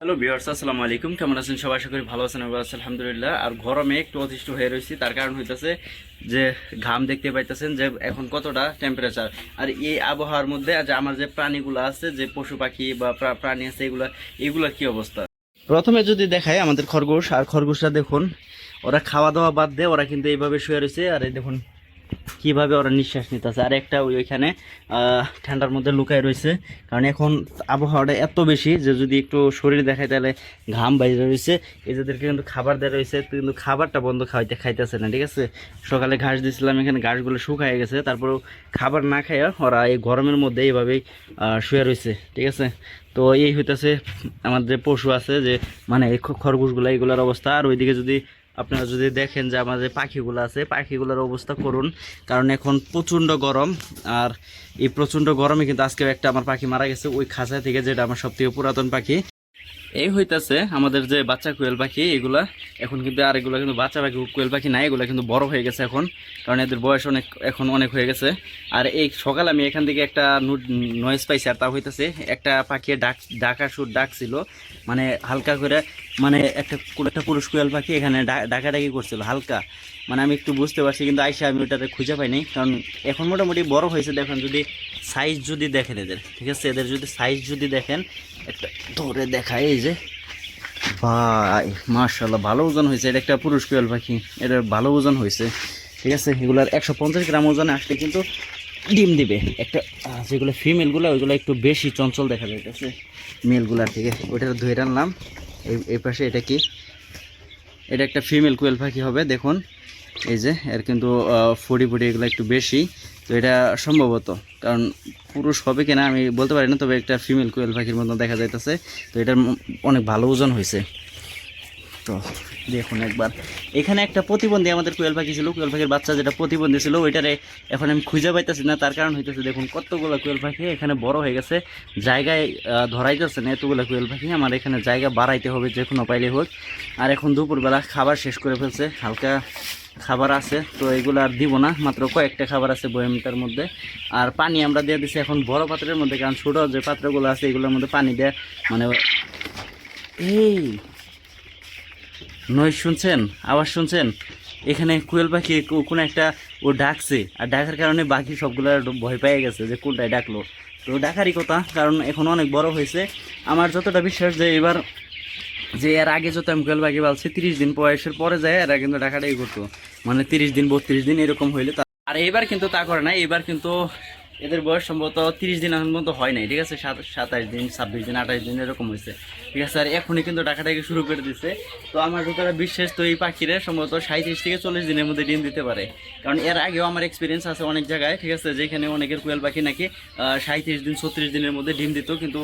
Hello viewers আসসালামু আলাইকুম। কেমন আছেন? সবাই আশা করি ভালো আছেন আলহামদুলিল্লাহ। আর গরমে একটু অতিষ্ঠ হয়ে রয়েছি, তার কারণ হইতেছে যে ঘাম দেখতে পাইতেছেন যে এখন কতটা টেম্পারেচার আর এই আবহাওয়ার মধ্যে যে আমার যে প্রাণীগুলো আছে, যে পশু পাখি বা প্রাণী আছে, এগুলা, এগুলার কি অবস্থা? প্রথমে যদি দেখায় আমাদের খরগোশ, আর খরগোশরা দেখুন, ওরা খাওয়া দাওয়া বাদ দিয়ে ওরা কিন্তু এইভাবে শুয়ে রয়েছে। আর এই দেখুন কীভাবে ওরা নিঃশ্বাস নিতেছে? আর একটা ওই ওইখানে ঠান্ডার মধ্যে লুকায় রয়েছে। কারণ এখন আবহাওয়াটা এত বেশি যে যদি একটু শরীর দেখায় তাহলে ঘাম বাইরে রয়েছে। এদেরকে কিন্তু খাবার দেওয়া রয়েছে কিন্তু খাবারটা বন্ধ খাইতে খাইতেছে না, ঠিক আছে? সকালে ঘাস দিয়েছিলাম এখানে ঘাসগুলো শুকায় গেছে। তারপরেও খাবার না খাইয়া ওরা এই গরমের মধ্যে এইভাবেই শুয়ে রয়েছে, ঠিক আছে? তো এই হইতেছে আমাদের পশু আছে যে মানে খরগোশগুলো এইগুলোর অবস্থা। আর ওইদিকে যদি আপনারা যদি দেখেন যে আমাদের পাখিগুলো আছে, পাখিগুলোর অবস্থা করুন। কারণ এখন প্রচণ্ড গরম, আর এই প্রচণ্ড গরমে কিন্তু আজকেও একটা আমার পাখি মারা গেছে, ওই খাঁচা থেকে যেটা আমার সব থেকে পুরাতন পাখি। এই হইতাছে আমাদের যে বাচ্চা কোয়েল পাখি, এগুলা এখন কিন্তু আর এগুলো কিন্তু বাচ্চা পাখি, কোয়েল পাখি নাই, এগুলো কিন্তু বড় হয়ে গেছে এখন, কারণ এদের বয়স অনেক, এখন অনেক হয়ে গেছে। আর এই সকাল আমি এখান থেকে একটা নয়েজ পাইছি আর তা হইতাছে, একটা পাখি ডাক, ডাকা সুর ডাক ছিল মানে হালকা করে মানে একটা একটা পুরুষ কোয়েল পাখি এখানে ডাকাডাকি করছিল, হালকা। মানে আমি একটু বুঝতে পারছি, কিন্তু আইসা আমি ওটাতে খুঁজে পাইনি, কারণ এখন মোটামুটি বড় হয়েছে, দেখেন যদি সাইজ যদি দেখেন এদের, ঠিক আছে? এদের যদি সাইজ যদি দেখেন একটা ধরে দেখায় এই যে। ভাই মার্শাল্লাহ ভালো ওজন হয়েছে। এটা একটা পুরুষ কোয়েল পাখি। এটার ভালো ওজন হয়েছে। ঠিক আছে? এগুলার একশো পঞ্চাশ গ্রাম ওজনে আসলে কিন্তু ডিম দিবে। একটা যেগুলো ফিমেলগুলো ওইগুলো একটু বেশি চঞ্চল দেখা যাইতেছে। মেলগুলার থেকে ওইটা ধুয়ে আনলাম এই এই পাশে এটা কি? এটা একটা ফিমেল কোয়েল পাখি হবে, দেখুন। এই যে, এর কিন্তু ফুডি ফুডি এগুলো একটু বেশি। তো এটা সম্ভবত, কারণ পুরুষ হবে কিনা আমি বলতে পারি না, তবে একটা ফিমেল কোয়েল পাখির মতো দেখা যাইতেছে। তো এটার অনেক ভালো ওজন হয়েছে তো দেখুন একবার। এখানে একটা প্রতিবন্ধী আমাদের কোয়েল পাখি ছিল, কোয়েল পাখির বাচ্চা যেটা প্রতিবন্ধী ছিল, ওইটারে এখন আমি খুঁজে পাইতেছি না, তার কারণ হইতেছে, দেখুন কতগুলো কোয়েল পাখি এখানে বড় হয়ে গেছে, জায়গায় ধরাইতেছে না এতগুলো কোয়েল পাখি, আমার এখানে জায়গা বাড়াইতে হবে যে কোনো পাইলে হোক। আর এখন দুপুরবেলা খাবার শেষ করে ফেলছে, হালকা খাবার আছে, তো এগুলো আর দিব না, মাত্র কয়েকটা খাবার আছে বয়ামটার মধ্যে। আর পানি আমরা দিয়ে দিচ্ছি এখন বড় পাত্রের মধ্যে, কারণ ছোটো যে পাত্রগুলো আছে, এগুলোর মধ্যে পানি দেয় মানে এই নয় শুনছেন, আওয়াজ শুনছেন? এখানে কোয়েল পাখি কোনো একটা ও ডাকছে, আর ডাকার কারণে বাকি সবগুলো ভয় পেয়ে গেছে যে কোনটায় ডাকলো। তো ডাকারই কথা, কারণ এখন অনেক বড় হয়েছে। আমার যতটা বিশ্বাস যে এবার যে এর আগে যত আমি কোয়েল পাখি পালছি, তিরিশ দিন বয়সের পরে যায়, এরা কিন্তু ডাকাটাই করতো। মানে তিরিশ দিন, বত্রিশ দিন এরকম হইলে আর এবার কিন্তু তা করে না এবার কিন্তু এদের বয়স সম্ভবত তিরিশ দিন এখন পর্যন্ত হয় নাই, ঠিক আছে? সাত, সাতাশ দিন, ছাব্বিশ দিন, আঠাশ দিন এরকম হয়েছে, ঠিক আছে? আর এখনই কিন্তু ডাকাটাকে শুরু করে দিচ্ছে তো আমার যতটা বিশ্বাস তো এই পাখিরে সম্ভবত সাঁত্রিশ থেকে চল্লিশ দিনের মধ্যে ডিম দিতে পারে। কারণ এর আগেও আমার এক্সপিরিয়েন্স আছে অনেক জায়গায়, ঠিক আছে? যেখানে অনেকের কোয়েল পাখি নাকি সাঁত্রিশ দিন, ছত্রিশ দিনের মধ্যে ডিম দিত, কিন্তু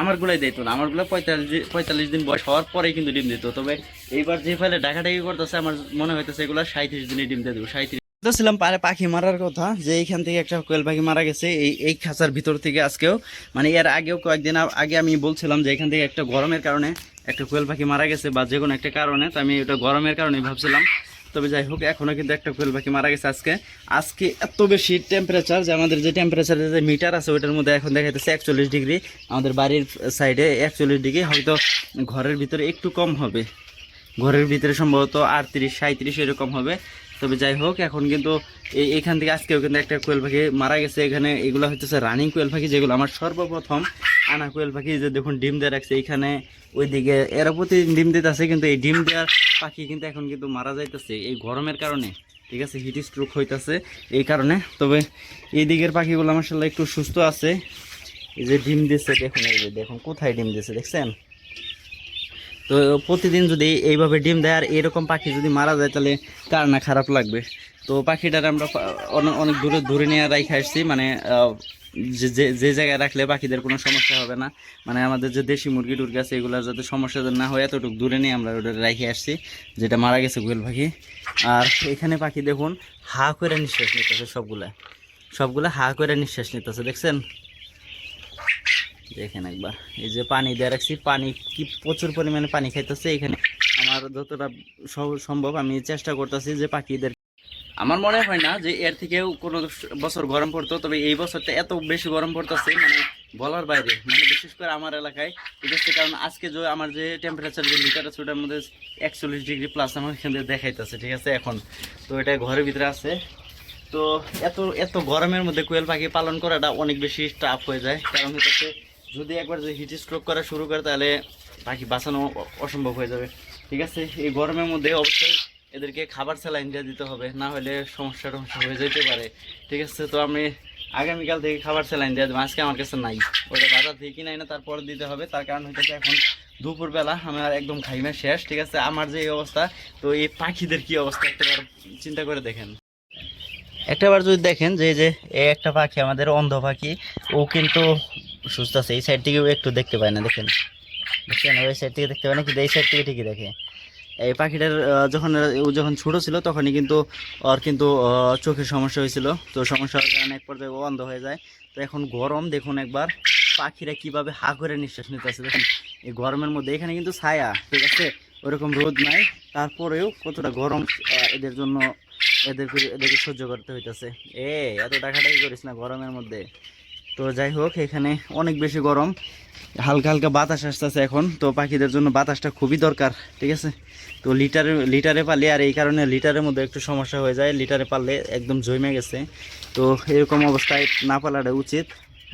আমারগুলাই দিত না। আমারগুলো পঁয়তাল্লিশ পঁয়তাল্লিশ দিন বয়স হওয়ার পরেই কিন্তু ডিম দিত। তবে এইবার যে ফেলে ডাকাটাকি করতেছে, আমার মনে হইতেছে এগুলো সাঁত্রিশ দিনে ডিম দিয়ে দেবো সাঁত্রিশ ছিলাম পারে পাখি মারার কথা যে এইখান থেকে একটা কোয়েল পাখি মারা গেছে, এই এই খাঁচার ভিতর থেকে আজকেও। মানে এর আগেও কয়েকদিন আগে আমি বলছিলাম যে এখান থেকে একটা গরমের কারণে একটা কোয়েল পাখি মারা গেছে বা যে কোনো একটা কারণে, তো আমি ওটা গরমের কারণে ভাবছিলাম। তবে যাই হোক এখনও কিন্তু একটা কোয়েল পাখি মারা গেছে আজকে। আজকে এত বেশি টেম্পারেচার যে আমাদের যে টেম্পারেচারের যে মিটার আছে, ওইটার মধ্যে এখন দেখা যাচ্ছে একচল্লিশ ডিগ্রি। আমাদের বাড়ির সাইডে একচল্লিশ ডিগ্রি, হয়তো ঘরের ভিতরে একটু কম হবে। ঘরের ভিতরে সম্ভবত আটত্রিশ সাঁত্রিশ এরকম হবে। তবে যাই হোক, এখন কিন্তু এখান থেকে আজকেও কিন্তু একটা কোয়েল পাখি মারা গেছে। এখানে এগুলো হচ্ছে রানিং কোয়েল পাখি, যেগুলো আমার সর্বপ্রথম আনা কোয়েল পাখি, যে দেখুন ডিম দেওয়া রাখছে। এইখানে ওইদিকে এরা প্রতিদিন ডিম দিতে আছে কিন্তু এই ডিম দেওয়ার পাখি কিন্তু এখন কিন্তু মারা যাইতেছে এই গরমের কারণে। ঠিক আছে হিট স্ট্রোক হইতেছে এই কারণে। তবে এই দিকের পাখিগুলো মাসাল্লাহ একটু সুস্থ আছে। এই যে ডিম দিচ্ছে দেখুন, এই যে দেখুন, কোথায় ডিম দিচ্ছে দেখছেন? তো প্রতিদিন যদি এইভাবে ডিম দেয় আর এরকম পাখি যদি মারা যায়, তাহলে কার না খারাপ লাগবে? তো পাখিটার আমরা অনেক দূরে ধরে নিয়ে রাখে আসছি মানে যে যে- জায়গায় রাখলে পাখিদের কোনো সমস্যা হবে না। মানে আমাদের যে দেশি মুরগি টুরগি আছে এগুলো যাতে সমস্যা না হয়, এতটুকু দূরে নিয়ে আমরা ওটা রেখে আসছি, যেটা মারা গেছে গোয়েল পাখি। আর এখানে পাখি দেখুন, হা করে নিঃশ্বাস নিতেছে সবগুলা। সবগুলা হা করে নিঃশ্বাস নিতেছে, দেখছেন? দেখেন একবার। এই যে পানি দিয়ে রাখছি, পানি কি প্রচুর পরিমাণে পানি খাইতেছে এখানে। আমার যতটা সম্ভব আমি চেষ্টা করতেছি যে পাখিদের আমার মনে হয় না যে এর থেকেও কোনো বছর গরম পড়তো, তবে এই বছরটা এত বেশি গরম পড়তেছে মানে বলার বাইরে। মানে বিশেষ করে আমার এলাকায় আছে কারণ আজকে যে আমার যে টেম্পারেচার যে লিটার আছে ওটার মধ্যে একচল্লিশ ডিগ্রি প্লাস আমার এখান থেকে দেখাইতেছে, ঠিক আছে, এখন। তো এটা ঘরের ভিতরে আছে। তো এত এত গরমের মধ্যে কোয়েল পাখি পালন করাটা অনেক বেশি টাফ হয়ে যায়। কারণ হচ্ছে যদি একবার যদি হিট স্ট্রোক করা শুরু করে, তাহলে পাখি বাঁচানো অসম্ভব হয়ে যাবে। ঠিক আছে? এই গরমের মধ্যে অবশ্যই এদেরকে খাবার স্যালাইন দিয়ে দিতে হবে, না হলে সমস্যা টমস্যা হয়ে যেতে পারে। ঠিক আছে? তো আমি আগামীকাল থেকে খাবার স্যালাইন দিয়ে দেবো। আজকে আমার কাছে নাই। ওটা বাজার থেকে কিনে না তারপর দিতে হবে। তার কারণ হচ্ছে এখন দুপুরবেলা আমার একদম খাইমা শেষ। ঠিক আছে? আমার যে এই অবস্থা, তো এই পাখিদের কি অবস্থা একটাবার চিন্তা করে দেখেন। একটাবার যদি দেখেন যে যে একটা পাখি, আমাদের অন্ধ পাখি, ও কিন্তু সুস্থ আছে, এই সাইড থেকে একটু দেখতে পায় না, দেখেন। দেখছেন ওই সাইড থেকে দেখতে পায় না, কিন্তু এই সাইড থেকে ঠিকই দেখে। এই পাখিটার যখন, ও যখন ছোট ছিল, তখনই কিন্তু ওর কিন্তু চোখের সমস্যা হয়েছিল। তো সমস্যা হওয়ার কারণে এক পর্যায়ে ও অন্ধ হয়ে যায়। তো এখন গরম, দেখুন একবার পাখিরা কীভাবে হা করে নিঃশ্বাস নিতে আছে দেখুন, এই গরমের মধ্যে এখানে কিন্তু ছায়া, ঠিক আছে? ওরকম রোদ নাই। তারপরেও কতটা গরম এদের জন্য এদেরকে এদেরকে সহ্য করতে হইতেছে। এ, এত টাকাটাই করিস না গরমের মধ্যে। তো যাই হোক, এখানে অনেক বেশি গরম। হালকা হালকা বাতাস আসতেছে এখন। তো পাখিদের জন্য বাতাসটা খুবই দরকার, ঠিক আছে? তো লিটারে লিটারে পালে আর এই কারণে লিটারের মধ্যে একটু সমস্যা হয়ে যায়। লিটারে পারলে একদম জমে গেছে। তো এরকম অবস্থায় না পালাটা উচিত।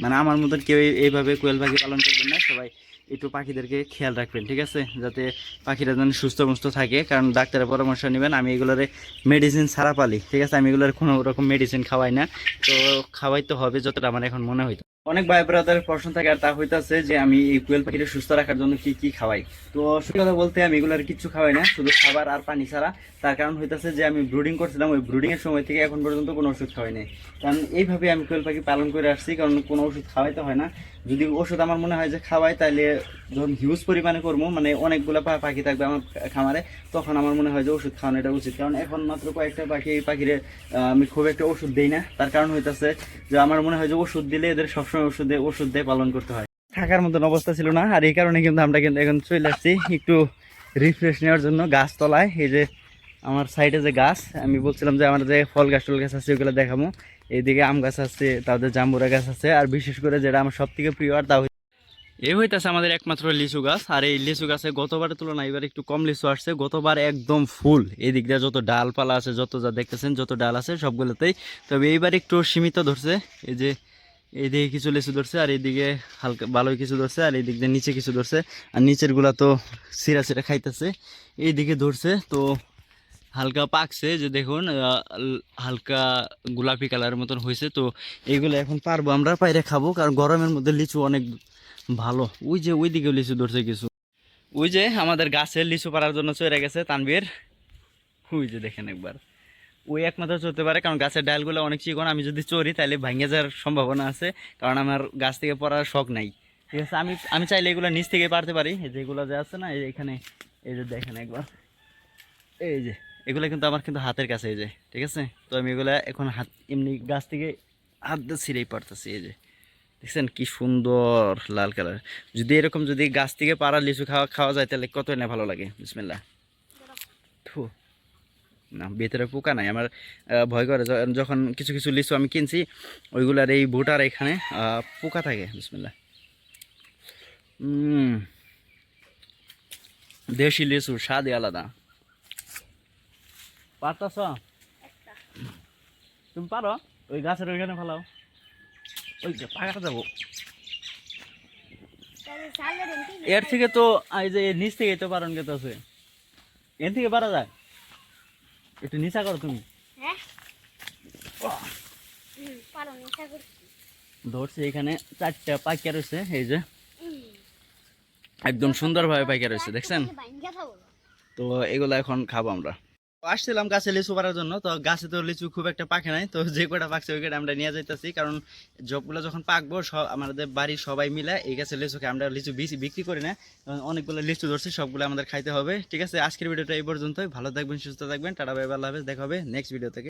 মানে আমার মতন কেউ এইভাবে কোয়েল পাখি পালন করবেন না। সবাই একটু পাখিদেরকে খেয়াল রাখবেন, ঠিক আছে? যাতে পাখিরা যেন সুস্থ মুস্থ থাকে, কারণ ডাক্তারের পরামর্শ নেবেন, আমি এগুলোরে মেডিসিন ছাড়া পালি, ঠিক আছে? আমি এগুলোর কোনো রকম মেডিসিন খাওয়াই না। তো খাওয়াই তো হবে, যতটা আমার এখন মনে হইতো অনেক ভাই ব্রাদারের প্রশ্ন থাকে আর তা হইতাছে যে আমি এই কোয়েল পাখিটা সুস্থ রাখার জন্য কি কি খাওয়াই? তো সত্যি কথা বলতে আমি এগুলোর কিচ্ছু খাওয়াই না, শুধু খাবার আর পানি ছাড়া। তার কারণ হইতাছে যে আমি ব্রুডিং করছিলাম, ওই ব্রুডিং এর সময় থেকে এখন পর্যন্ত কোনো ওষুধ খাওয়াই নাই। কারণ এইভাবে আমি কোয়েল পাখি পালন করে আসছি, কারণ কোনো ওষুধ খাওয়াইতে হয় না। যদি ওষুধ আমার মনে হয় যে খাওয়াই তাহলে যখন হিউজ পরিমাণে করব মানে অনেকগুলো পাখি থাকবে আমার খামারে, তখন আমার মনে হয় যে ওষুধ খাওয়ানো এটা উচিত। কারণ এখন মাত্র কয়েকটা পাখি, এই পাখিরে আমি খুব একটা ওষুধ দিই না। তার কারণ হইতাছে যে আমার মনে হয় যে ওষুধ দিলে এদের সবসময় ওষুধ দিয়ে ওষুধ দিয়ে পালন করতে হয়। থাকার মতন অবস্থা ছিল না, আর এই কারণে কিন্তু আমরা কিন্তু এখন চলে আসছি একটু রিফ্রেশ নেওয়ার জন্য গাছ তলায় এই যে আমার সাইডে যে গাছ, আমি বলছিলাম যে আমার যে ফল গাছ টল গাছ আছে, ওগুলো দেখাবো। এইদিকে আম গাছ আছে তাদের জাম্বুরা গাছ আছে, আর বিশেষ করে যেটা আমার সব থেকে প্রিয়, আর তা এই হইতাছে আমাদের একমাত্র লিচু গাছ, আর এই লিচু গাছে গতবারের তুলনায় এবার একটু কম লিচু আসছে। গতবার একদম ফুল এই দিক দিয়ে যত ডালপালা আছে, যত যা দেখতেছেন, যত ডাল আছে, সবগুলোতেই। তবে এইবার একটু সীমিত ধরছে, এই যে এইদিকে কিছু লিচু ধরছে, আর এইদিকে হালকা ভালোই কিছু ধরছে, আর এই দিক দিয়ে নিচে কিছু ধরছে। আর নিচেরগুলা তো সিরা সিরা খাইতেছে। এইদিকে ধরছে, তো হালকা পাকছে, যে দেখুন হালকা গোলাপি কালারের মতন হয়েছে। তো এইগুলো এখন পারব আমরা, পাইরে খাব, কারণ গরমের মধ্যে লিচু অনেক ভালো। ওই যে ওই দিকে লিচু ধরছে কিছু। ওই যে আমাদের গাছের লিচু পাড়ার জন্য চলে গেছে তানবীর ওই যে দেখেন একবার। ওই একমাত্র চড়তে পারে, কারণ গাছের ডালগুলো অনেক চিকন, আমি যদি চড়ি তাহলে ভাঙে যাওয়ার সম্ভাবনা আছে, কারণ আমার গাছ থেকে পড়ার শখ নাই। ঠিক আছে, আমি আমি চাইলে এগুলো নিচ থেকে পারতে পারি যেগুলো যে আছে না, এই এখানে, এই যে দেখেন একবার। এই যে, এগুলো কিন্তু আমার কিন্তু হাতের কাছে, এই যে, ঠিক আছে? তো আমি এগুলো এখন হাত, এমনি গাছ থেকে হাত দিয়ে ছিঁড়েই পারতেছি এই যে। দেখছেন কি সুন্দর লাল কালার। যদি এরকম যদি গাছ থেকে পাড়া লিচু খাওয়া খাওয়া যায়, তাহলে কত না ভালো লাগে বিসমিল্লা না, ভেতরে পোকা নাই। আমার ভয় করে যখন কিছু কিছু লিচু আমি কিনছি, ওইগুলার এই ভুটার এখানে পোকা থাকে বিসমিল্লা দেশি লিচু স্বাদই আলাদা। পারতাছ? তুমি পারো? ওই গাছের ওইখানে ফেলাও। ওই যে পাকা যাব। এর থেকে তো, এই যে নিচ থেকে তো পারন গেতে আছে এর থেকে পারা যায় একটু নিচা করো তুমি। ধরছি এখানে চারটা পাইকা রয়েছে এই যে। একদম সুন্দরভাবে পাইকা রয়েছে দেখছেন? তো এগুলো এখন খাব আমরা। আসছিলাম গাছে লিচু পাড়ার জন্য। তো গাছে তো লিচু খুব একটা পাখে নাই। তো যে কটা পাকছে ওই কটা আমরা নিয়ে যাইতেছি। কারণ জবগুলো যখন পাকবো, সব আমাদের বাড়ির সবাই মিলে এই গাছে লিচুকে আমরা লিচু বেশি বিক্রি করি না। অনেকগুলো লিচু ধরছি, সবগুলো আমাদের খাইতে হবে। ঠিক আছে, আজকের ভিডিওটা এই পর্যন্তই। ভালো থাকবেন, সুস্থ থাকবেন। টাটা, বাই আল্লাহ হাফেজ। দেখা হবে নেক্সট ভিডিও থেকে।